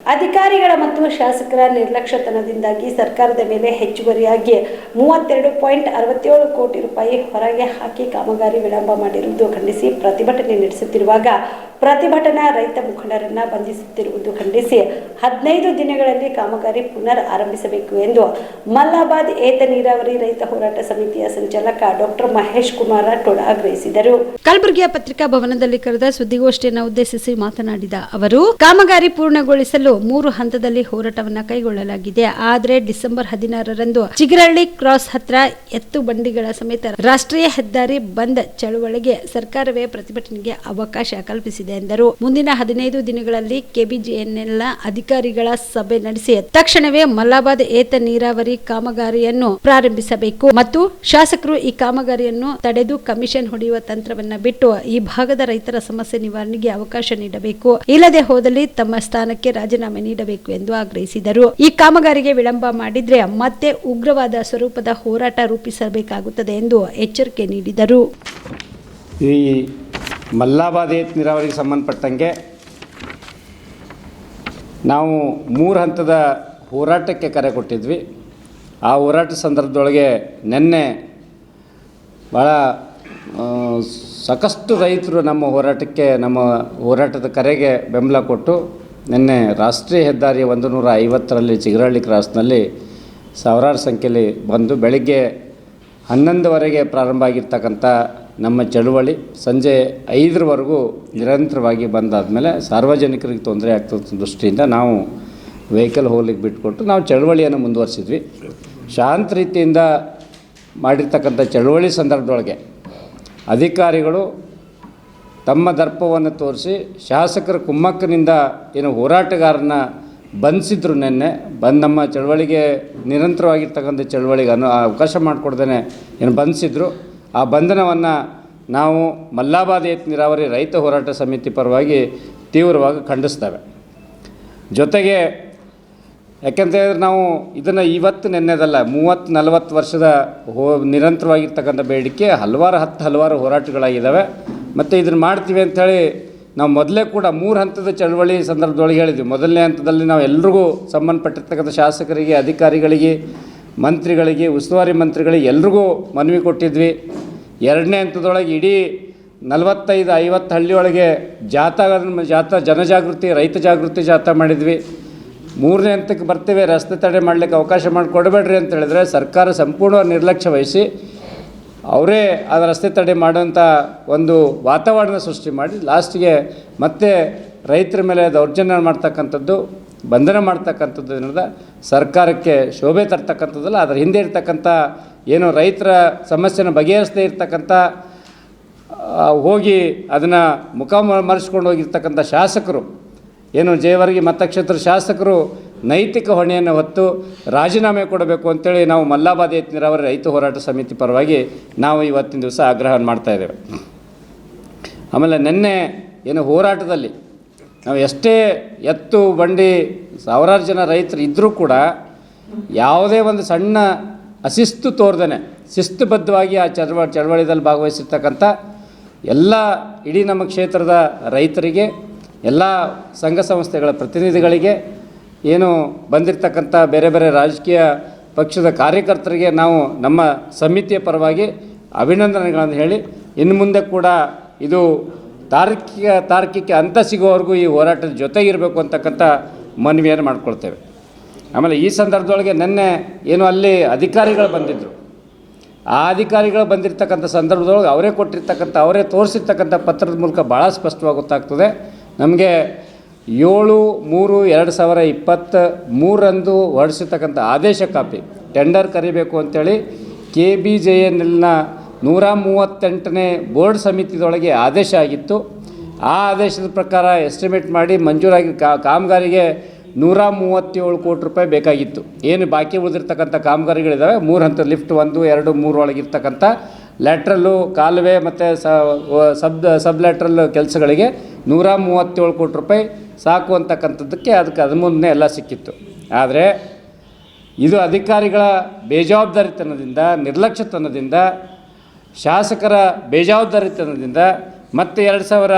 ಅಧಿಕಾರಿಗಳ ಮತ್ತು ಶಾಸಕರ ನಿರ್ಲಕ್ಷ್ಯತನದಿಂದಾಗಿ ಸರ್ಕಾರದ ಮೇಲೆ ಹೆಚ್ಚುವರಿಯಾಗಿ ಮೂವತ್ತೆರಡು ಪಾಯಿಂಟ್ ಅರವತ್ತೇಳು ಕೋಟಿ ರೂಪಾಯಿ ಹೊರಗೆ ಹಾಕಿ ಕಾಮಗಾರಿ ವಿಳಂಬ ಮಾಡಿರುವುದು ಖಂಡಿಸಿ ಪ್ರತಿಭಟನೆ ನಡೆಸುತ್ತಿರುವಾಗ ಪ್ರತಿಭಟನಾ ರೈತ ಮುಖಂಡರನ್ನ ಬಂಧಿಸುತ್ತಿರುವುದು ಖಂಡಿಸಿ ಹದಿನೈದು ದಿನಗಳಲ್ಲಿ ಕಾಮಗಾರಿ ಪುನರ್ ಆರಂಭಿಸಬೇಕು ಎಂದು ಮಲ್ಲಾಬಾದ್ ಏತ ನೀರಾವರಿ ರೈತ ಹೋರಾಟ ಸಮಿತಿಯ ಸಂಚಾಲಕ ಡಾಕ್ಟರ್ ಮಹೇಶ್ ಕುಮಾರ್ ರಾಠೋಡ್ ಆಗ್ರಹಿಸಿದರು. ಕಲಬುರಗಿಯ ಪತ್ರಿಕಾ ಭವನದಲ್ಲಿ ಕರೆದ ಸುದ್ದಿಗೋಷ್ಠಿಯನ್ನು ಉದ್ದೇಶಿಸಿ ಮಾತನಾಡಿದ ಅವರು, ಕಾಮಗಾರಿ ಪೂರ್ಣಗೊಳಿಸಲು ಮೂರು ಹಂತದಲ್ಲಿ ಹೋರಾಟವನ್ನು ಕೈಗೊಳ್ಳಲಾಗಿದೆ. ಆದರೆ ಡಿಸೆಂಬರ್ ಹದಿನಾರರಂದು ಚಿಗರಳ್ಳಿ ಕ್ರಾಸ್ ಹತ್ರ ಎತ್ತು ಬಂಡಿಗಳ ಸಮೇತ ರಾಷ್ಟ್ರೀಯ ಹೆದ್ದಾರಿ ಬಂದ್ ಚಳುವಳಿಗೆ ಸರ್ಕಾರವೇ ಪ್ರತಿಭಟನೆಗೆ ಅವಕಾಶ ಕಲ್ಪಿಸಿದೆ. ಎಂದರು. ಮುಂದಿನ ಹದಿನೈದು ದಿನಗಳಲ್ಲಿ ಕೆಬಿಜಿಎನ್ಎಲ್ನ ಅಧಿಕಾರಿಗಳ ಸಭೆ ನಡೆಸಿ ತಕ್ಷಣವೇ ಮಲ್ಲಾಬಾದ್ ಏತ ನೀರಾವರಿ ಕಾಮಗಾರಿಯನ್ನು ಪ್ರಾರಂಭಿಸಬೇಕು ಮತ್ತು ಶಾಸಕರು ಈ ಕಾಮಗಾರಿಯನ್ನು ತಡೆದು ಕಮಿಷನ್ ಹೊಡೆಯುವ ತಂತ್ರವನ್ನ ಬಿಟ್ಟು ಈ ಭಾಗದ ರೈತರ ಸಮಸ್ಯೆ ನಿವಾರಣೆಗೆ ಅವಕಾಶ ನೀಡಬೇಕು. ಇಲ್ಲದೆ ಹೋದಲ್ಲಿ ತಮ್ಮ ಸ್ಥಾನಕ್ಕೆ ರಾಜೀನಾಮೆ ನೀಡಬೇಕು ಎಂದು ಆಗ್ರಹಿಸಿದರು. ಈ ಕಾಮಗಾರಿಗೆ ವಿಳಂಬ ಮಾಡಿದ್ರೆ ಮತ್ತೆ ಉಗ್ರವಾದ ಸ್ವರೂಪದ ಹೋರಾಟ ರೂಪಿಸಬೇಕಾಗುತ್ತದೆ ಎಂದು ಎಚ್ಚರಿಕೆ ನೀಡಿದರು. ಈ ಮಲ್ಲಾಬಾದ್ ಏತ್ ನೀರಾವರಿಗೆ ಸಂಬಂಧಪಟ್ಟಂಗೆ ನಾವು ಮೂರು ಹಂತದ ಹೋರಾಟಕ್ಕೆ ಕರೆ ಕೊಟ್ಟಿದ್ವಿ. ಆ ಹೋರಾಟ ಸಂದರ್ಭದೊಳಗೆ ನಿನ್ನೆ ಭಾಳ ಸಾಕಷ್ಟು ರೈತರು ನಮ್ಮ ಹೋರಾಟಕ್ಕೆ, ನಮ್ಮ ಹೋರಾಟದ ಕರೆಗೆ ಬೆಂಬಲ ಕೊಟ್ಟು ನಿನ್ನೆ ರಾಷ್ಟ್ರೀಯ ಹೆದ್ದಾರಿ ಒಂದು ನೂರ ಐವತ್ತರಲ್ಲಿ ಚಿಗರಹಳ್ಳಿ ಕ್ರಾಸ್ನಲ್ಲಿ ಸಾವಿರಾರು ಸಂಖ್ಯೆಯಲ್ಲಿ ಬಂದು ಬೆಳಗ್ಗೆ ಹನ್ನೊಂದುವರೆಗೆ ಪ್ರಾರಂಭ ಆಗಿರ್ತಕ್ಕಂಥ ನಮ್ಮ ಚಳುವಳಿ ಸಂಜೆ ಐದರವರೆಗೂ ನಿರಂತರವಾಗಿ ಬಂದಾದಮೇಲೆ ಸಾರ್ವಜನಿಕರಿಗೆ ತೊಂದರೆ ಆಗ್ತದ ದೃಷ್ಟಿಯಿಂದ ನಾವು ವೆಹಿಕಲ್ ಹೋಗ್ಲಿಕ್ಕೆ ಬಿಟ್ಕೊಟ್ಟು ನಾವು ಚಳುವಳಿಯನ್ನು ಮುಂದುವರಿಸಿದ್ವಿ. ಶಾಂತ ರೀತಿಯಿಂದ ಮಾಡಿರ್ತಕ್ಕಂಥ ಚಳುವಳಿ ಸಂದರ್ಭದೊಳಗೆ ಅಧಿಕಾರಿಗಳು ತಮ್ಮ ದರ್ಪವನ್ನು ತೋರಿಸಿ ಶಾಸಕರ ಕುಮ್ಮಕ್ಕನಿಂದ ಏನು ಹೋರಾಟಗಾರನ ಬಂಧಿಸಿದ್ರು ನಿನ್ನೆ, ಬಂದು ನಮ್ಮ ಚಳುವಳಿಗೆ ನಿರಂತರವಾಗಿರ್ತಕ್ಕಂಥ ಚಳವಳಿಗೆ ಅನು ಅವಕಾಶ ಮಾಡಿಕೊಡ್ದೇ ಏನು ಬಂಧಿಸಿದ್ರು. ಆ ಬಂಧನವನ್ನು ನಾವು ಮಲ್ಲಾಬಾದ್ ಏತ್ ನೀರಾವರಿ ರೈತ ಹೋರಾಟ ಸಮಿತಿ ಪರವಾಗಿ ತೀವ್ರವಾಗಿ ಖಂಡಿಸ್ತೇವೆ. ಜೊತೆಗೆ ಯಾಕೆಂತೇಳಿದ್ರೆ ನಾವು ಇದನ್ನು ಇವತ್ತು ನೆನ್ನೆದಲ್ಲ ಮೂವತ್ತು ನಲವತ್ತು ವರ್ಷದ ಹೋ ನಿರಂತರವಾಗಿರ್ತಕ್ಕಂಥ ಬೇಡಿಕೆ ಹಲವಾರು ಹತ್ತು ಹಲವಾರು ಹೋರಾಟಗಳಾಗಿದ್ದಾವೆ ಮತ್ತು ಇದನ್ನು ಮಾಡ್ತೀವಿ ಅಂಥೇಳಿ ನಾವು ಮೊದಲೇ ಕೂಡ ಮೂರು ಹಂತದ ಚಳವಳಿ ಸಂದರ್ಭದೊಳಗೆ ಹೇಳಿದ್ವಿ. ಮೊದಲನೇ ಹಂತದಲ್ಲಿ ನಾವು ಎಲ್ರಿಗೂ ಸಂಬಂಧಪಟ್ಟಿರ್ತಕ್ಕಂಥ ಶಾಸಕರಿಗೆ, ಅಧಿಕಾರಿಗಳಿಗೆ ಮಂತ್ರಿಗಳಿಗೆ, ಉಸ್ತುವಾರಿ ಮಂತ್ರಿಗಳಿಗೆ ಎಲ್ರಿಗೂ ಮನವಿ ಕೊಟ್ಟಿದ್ವಿ. ಎರಡನೇ ಹಂತದೊಳಗೆ ಇಡೀ ನಲವತ್ತೈದು, ಐವತ್ತು ಹಳ್ಳಿಯೊಳಗೆ ಜಾಥಾ ಜಾಥಾ, ಜನಜಾಗೃತಿ, ರೈತ ಜಾಗೃತಿ ಜಾಥಾ ಮಾಡಿದ್ವಿ. ಮೂರನೇ ಹಂತಕ್ಕೆ ಬರ್ತೇವೆ, ರಸ್ತೆ ತಡೆ ಮಾಡಲಿಕ್ಕೆ ಅವಕಾಶ ಮಾಡಿಕೊಡಬೇಡ್ರಿ ಅಂತ ಹೇಳಿದ್ರೆ ಸರ್ಕಾರ ಸಂಪೂರ್ಣ ನಿರ್ಲಕ್ಷ್ಯ ವಹಿಸಿ ಅವರೇ ಆ ರಸ್ತೆ ತಡೆ ಮಾಡುವಂಥ ಒಂದು ವಾತಾವರಣ ಸೃಷ್ಟಿ ಮಾಡಿ, ಲಾಸ್ಟಿಗೆ ಮತ್ತೆ ರೈತರ ಮೇಲೆ ದೌರ್ಜನ್ಯ ಮಾಡ್ತಕ್ಕಂಥದ್ದು ಬಂಧನ ಮಾಡ್ತಕ್ಕಂಥದ್ದರಿಂದ ಸರ್ಕಾರಕ್ಕೆ ಶೋಭೆ ತರ್ತಕ್ಕಂಥದ್ದಲ್ಲ, ಅದರ ಹಿಂದೆ ಇರ್ತಕ್ಕಂಥ ಏನು ರೈತರ ಸಮಸ್ಯೆನ ಬಗೆಹರಿಸದೇ ಇರ್ತಕ್ಕಂಥ ಹೋಗಿ ಅದನ್ನು ಮುಖ ಮರೆಸ್ಕೊಂಡು ಹೋಗಿರ್ತಕ್ಕಂಥ ಶಾಸಕರು, ಏನು ಜಯವರ್ಗಿ ಮತಕ್ಷೇತ್ರ ಶಾಸಕರು ನೈತಿಕ ಹೊಣೆಯನ್ನು ಹೊತ್ತು ರಾಜೀನಾಮೆ ಕೊಡಬೇಕು ಅಂತೇಳಿ ನಾವು ಮಲ್ಲಾಬಾದ್ ಏತ್ ರೈತ ಹೋರಾಟ ಸಮಿತಿ ಪರವಾಗಿ ನಾವು ಇವತ್ತಿನ ದಿವಸ ಆಗ್ರಹ ಮಾಡ್ತಾ ಇದ್ದೇವೆ. ಆಮೇಲೆ ನಿನ್ನೆ ಏನು ಹೋರಾಟದಲ್ಲಿ ನಾವು ಎಷ್ಟೇ ಎತ್ತು, ಬಂಡಿ, ಸಾವಿರಾರು ಜನ ರೈತರು ಇದ್ದರೂ ಕೂಡ ಯಾವುದೇ ಒಂದು ಸಣ್ಣ ಅಶಿಸ್ತು ತೋರ್ದೇ ಶಿಸ್ತುಬದ್ಧವಾಗಿ ಆ ಚಳವ ಚಳವಳಿದಲ್ಲಿ ಭಾಗವಹಿಸಿರ್ತಕ್ಕಂಥ ಎಲ್ಲ ಇಡೀ ನಮ್ಮ ಕ್ಷೇತ್ರದ ರೈತರಿಗೆ, ಎಲ್ಲ ಸಂಘ ಸಂಸ್ಥೆಗಳ ಪ್ರತಿನಿಧಿಗಳಿಗೆ, ಏನು ಬಂದಿರತಕ್ಕಂಥ ಬೇರೆ ಬೇರೆ ರಾಜಕೀಯ ಪಕ್ಷದ ಕಾರ್ಯಕರ್ತರಿಗೆ ನಾವು ನಮ್ಮ ಸಮಿತಿಯ ಪರವಾಗಿ ಅಭಿನಂದನೆಗಳನ್ನು ಹೇಳಿ, ಇನ್ನು ಮುಂದೆ ಕೂಡ ಇದು ತಾರ್ಕಿಕ ತಾರ್ಕಿಕ ಅಂತ ಸಿಗೋವರೆಗೂ ಈ ಹೋರಾಟದ ಜೊತೆಗಿರಬೇಕು ಅಂತಕ್ಕಂಥ ಮನವಿಯನ್ನು ಮಾಡ್ಕೊಳ್ತೇವೆ. ಆಮೇಲೆ ಈ ಸಂದರ್ಭದೊಳಗೆ ನಿನ್ನೆ ಏನು ಅಲ್ಲಿ ಅಧಿಕಾರಿಗಳು ಬಂದಿದ್ದರು ಆ ಅಧಿಕಾರಿಗಳು ಬಂದಿರತಕ್ಕಂಥ ಸಂದರ್ಭದೊಳಗೆ ಅವರೇ ಕೊಟ್ಟಿರ್ತಕ್ಕಂಥ, ಅವರೇ ತೋರಿಸಿರ್ತಕ್ಕಂಥ ಪತ್ರದ ಮೂಲಕ ಭಾಳ ಸ್ಪಷ್ಟವಾಗಿ ಗೊತ್ತಾಗ್ತದೆ. ನಮಗೆ ಏಳು, ಮೂರು, ಎರಡು ಸಾವಿರ ಇಪ್ಪತ್ತ ಮೂರರಂದು ಹೊರಡಿಸಿರ್ತಕ್ಕಂಥ ಆದೇಶ ಕಾಪಿ, ಟೆಂಡರ್ ಕರಿಬೇಕು ಅಂಥೇಳಿ ಕೆ ಬಿ ಜೆ ಎನ್ ಎಲ್ನ ನೂರ ಮೂವತ್ತೆಂಟನೇ ಬೋರ್ಡ್ ಸಮಿತಿದೊಳಗೆ ಆದೇಶ ಆಗಿತ್ತು. ಆ ಆದೇಶದ ಪ್ರಕಾರ ಎಸ್ಟಿಮೇಟ್ ಮಾಡಿ ಮಂಜೂರಾಗಿ ಕಾಮಗಾರಿಗೆ ನೂರ ಮೂವತ್ತೇಳು ಕೋಟಿ ರೂಪಾಯಿ ಬೇಕಾಗಿತ್ತು. ಏನು ಬಾಕಿ ಉಳಿದಿರ್ತಕ್ಕಂಥ ಕಾಮಗಾರಿಗಳಿದ್ದಾವೆ ಮೂರು ಹಂತ ಲಿಫ್ಟ್ ಒಂದು, ಎರಡು, ಮೂರು ಒಳಗಿರ್ತಕ್ಕಂಥ ಲ್ಯಾಟ್ರಲ್ಲು, ಕಾಲುವೆ ಮತ್ತು ಸಬ್ ಸಬ್ ಲ್ಯಾಟ್ರಲ್ ಕೆಲಸಗಳಿಗೆ ನೂರ ಮೂವತ್ತೇಳು ಕೋಟಿ ರೂಪಾಯಿ ಸಾಕು ಅಂತಕ್ಕಂಥದ್ದಕ್ಕೆ ಅದಕ್ಕೆ ಹದಿಮೂರನೇ ಎಲ್ಲ ಸಿಕ್ಕಿತ್ತು. ಆದರೆ ಇದು ಅಧಿಕಾರಿಗಳ ಬೇಜವಾಬ್ದಾರಿತನದಿಂದ, ನಿರ್ಲಕ್ಷ್ಯತನದಿಂದ ಶಾಸಕರ ಬೇಜವಾಬ್ದಾರಿತನದಿಂದ ಮತ್ತೆ ಎರಡು ಸಾವಿರ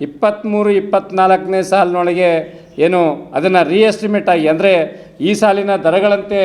ಇಪ್ಪತ್ತ್ಮೂರು ಇಪ್ಪತ್ತ್ನಾಲ್ಕನೇ ಸಾಲಿನೊಳಗೆ ಏನು ಅದನ್ನು ರೀಎಸ್ಟಿಮೇಟ್ ಆಗಿ, ಅಂದರೆ ಈ ಸಾಲಿನ ದರಗಳಂತೆ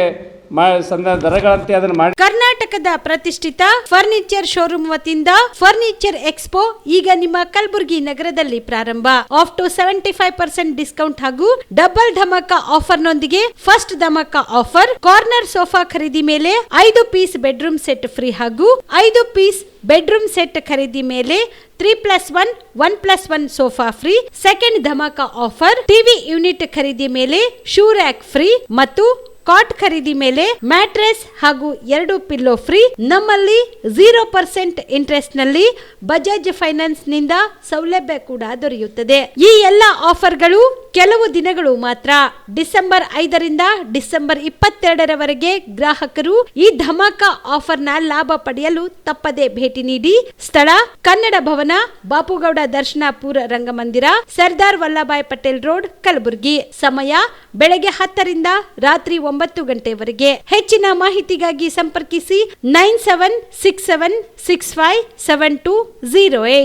ದರಗಳಂತೆ ಅದನ್ನು ಮಾಡಿ ಕರ್ನಾಟಕದ ಪ್ರತಿಷ್ಠಿತ ಫರ್ನಿಚರ್ ಶೋರೂಮ್ ವತಿಯಿಂದ ಫರ್ನಿಚರ್ ಎಕ್ಸ್ಪೋ ಈಗ ನಿಮ್ಮ ಕಲಬುರಗಿ ನಗರದಲ್ಲಿ ಪ್ರಾರಂಭ. Off to seventy five percent discount ಹಾಗೂ ಡಬಲ್ ಧಮಕ ಆಫರ್ ನೊಂದಿಗೆ ಫಸ್ಟ್ ಧಮಕ ಆಫರ್. ಕಾರ್ನರ್ ಸೋಫಾ ಖರೀದಿ ಮೇಲೆ ಐದು ಪೀಸ್ ಬೆಡ್ರೂಮ್ ಸೆಟ್ ಫ್ರೀ ಹಾಗೂ ಐದು ಪೀಸ್ ಬೆಡ್ರೂಮ್ ಸೆಟ್ ಖರೀದಿ ಮೇಲೆ three plus one one plus one sofa free second ಧಮಕ offer. TV unit ಖರೀದಿ ಮೇಲೆ ಶೂ ರ್ಯಾಕ್ ಫ್ರೀ ಮತ್ತು ಕಾಟ್ ಖರೀದಿ ಮೇಲೆ ಮ್ಯಾಟ್ರೆಸ್ ಹಾಗೂ ಎರಡು ಪಿಲ್ಲೋ ಫ್ರೀ. ನಮ್ಮಲ್ಲಿ ಝೀರೋ ಪರ್ಸೆಂಟ್ ಇಂಟ್ರೆಸ್ಟ್ನಲ್ಲಿ ಬಜಾಜ್ ಫೈನಾನ್ಸ್ನಿಂದ ಸೌಲಭ್ಯ ಕೂಡ ದೊರೆಯುತ್ತದೆ. ಈ ಎಲ್ಲ ಆಫರ್ಗಳು ಕೆಲವು ದಿನಗಳು ಮಾತ್ರ. ಡಿಸೆಂಬರ್ ಐದರಿಂದ ಡಿಸೆಂಬರ್ ಇಪ್ಪತ್ತೆರಡರವರೆಗೆ ಗ್ರಾಹಕರು ಈ ಧಮಾಕ ಆಫರ್ನ ಲಾಭ ಪಡೆಯಲು ತಪ್ಪದೆ ಭೇಟಿ ನೀಡಿ. ಸ್ಥಳ, ಕನ್ನಡ ಭವನ, ಬಾಪುಗೌಡ ದರ್ಶನಾಪುರ ರಂಗಮಂದಿರ, ಸರ್ದಾರ್ ವಲ್ಲಭಾಯ್ ಪಟೇಲ್ ರೋಡ್, ಕಲಬುರಗಿ. ಸಮಯ ಬೆಳಗ್ಗೆ ಹತ್ತರಿಂದ ರಾತ್ರಿ ಒಂಬತ್ತು ಗಂಟೆವರೆಗೆ. ಹೆಚ್ಚಿನ ಮಾಹಿತಿಗಾಗಿ ಸಂಪರ್ಕಿಸಿ nine seven six seven six five seven two zero eight.